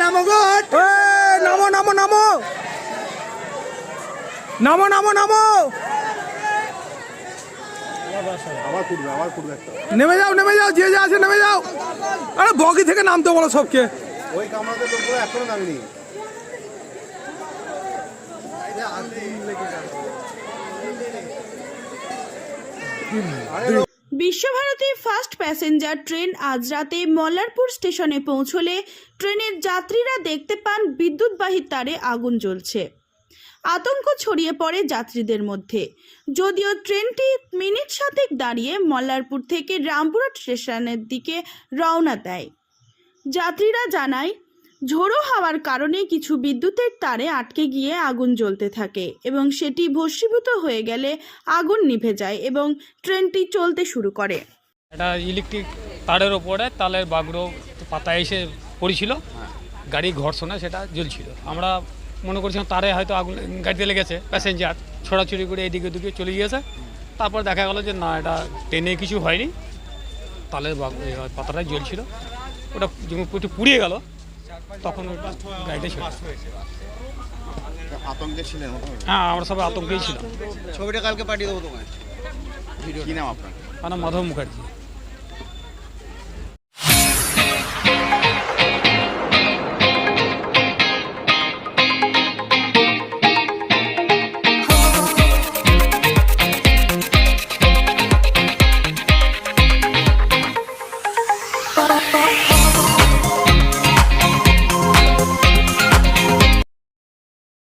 নামো নামো নামো নামো। নামো নামো আবার কুটবে আবার কুটবে একটা নেমে যাও নেমে যাও যে যে আছে নেমে যাও। আরে বগি থেকে নামতে বলো সবকে। ওই কামরাতে লোকগুলো এখনও নামেনি। বিশ্বভারতী ফার্স্ট প্যাসেঞ্জার ট্রেন আজ রাতে মল্লারপুর স্টেশনে পৌঁছলে ট্রেনের যাত্রীরা দেখতে পান বিদ্যুৎবাহী তারে আগুন জ্বলছে। আতঙ্ক ছড়িয়ে পড়ে যাত্রীদের মধ্যে। যদিও ট্রেনটি মিনিট সাতেক দাঁড়িয়ে মল্লারপুর থেকে রামপুরহাট স্টেশনের দিকে রওনা দেয়। যাত্রীরা জানায় ঝোড়ো হওয়ার কারণে কিছু বিদ্যুতের তারে আটকে গিয়ে আগুন জ্বলতে থাকে এবং সেটি ভস্মীভূত হয়ে গেলে আগুন নিভে যায় এবং ট্রেনটি চলতে শুরু করে। এটা ইলেকট্রিক তারের ওপরে তালের বাগড়ো পাতা এসে পড়েছিল। গাড়ি ঘর্ষণে সেটা জ্বলছিল। আমরা মনে করছিলাম তারে হয়তো আগুন গাড়িতে লেগেছে, প্যাসেঞ্জার ছোড়াছুড়ি করে এদিকে ওদিকে চলে গিয়েছে। তারপর দেখা গেল যে না, এটা ট্রেনে কিছু হয়নি। তালের পাতাটাই জ্বলছিল। ওটা একটু পুড়িয়ে গেল তখন গাড়িটা ছিল। হ্যাঁ, আমরা সবাই আতঙ্কেই ছিলাম। ছবিটা কালকে পাঠিয়ে দেবো তোমায়। আপনার? Madhav Mukherjee. Oh, oh, oh.